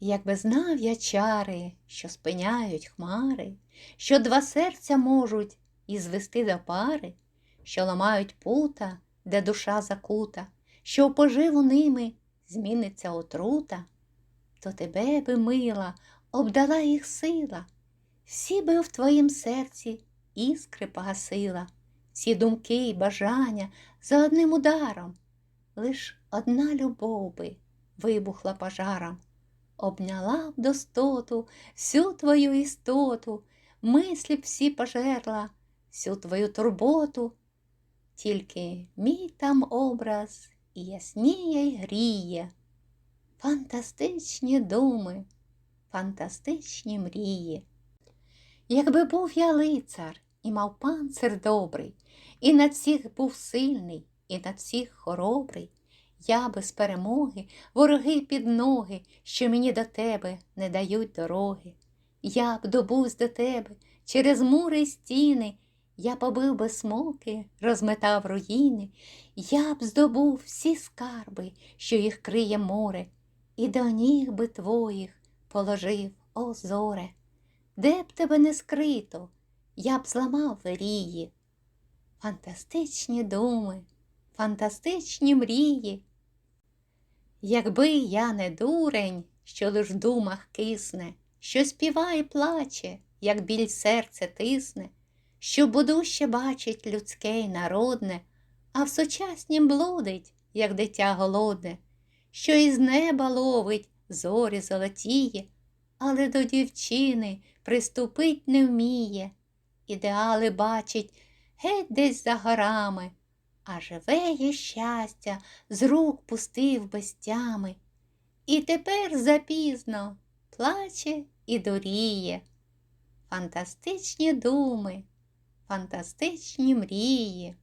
Якби знав я чари, що спиняють хмари, що два серця можуть і звести до пари, що ламають пута, де душа закута, що в поживу ними зміниться отрута, то тебе би мила, обдала їх сила, всі би в твоїм серці іскри погасила, всі думки й бажання за одним ударом, лиш одна любов би вибухла пожаром обняла б достоту всю твою істоту, мислі б всі пожерла, всю твою турботу. Тільки мій там образ і ясніє й гріє. Фантастичні думи, фантастичні мрії. Якби був я лицар і мав панцир добрий, і над всіх був сильний, і над всіх хоробрий, я без перемоги, вороги під ноги, що мені до тебе не дають дороги. Я б добусь до тебе через мури стіни, я побив би смоки, розметав руїни, я б здобув всі скарби, що їх криє море, і до ніг би твоїх положив озоре. Де б тебе не скрито, я б зламав вирії. Фантастичні думи, фантастичні мрії. Якби я не дурень, що лиш в думах кисне, що співає плаче, як біль серце тисне, що будуще бачить людське й народне, а в сучаснім блудить, як дитя голодне, що із неба ловить зорі золотіє, але до дівчини приступить не вміє, ідеали бачить геть десь за горами а живе є щастя, з рук пустив без тями. І тепер запізно плаче і дуріє. Фантастичні думи, фантастичні мрії.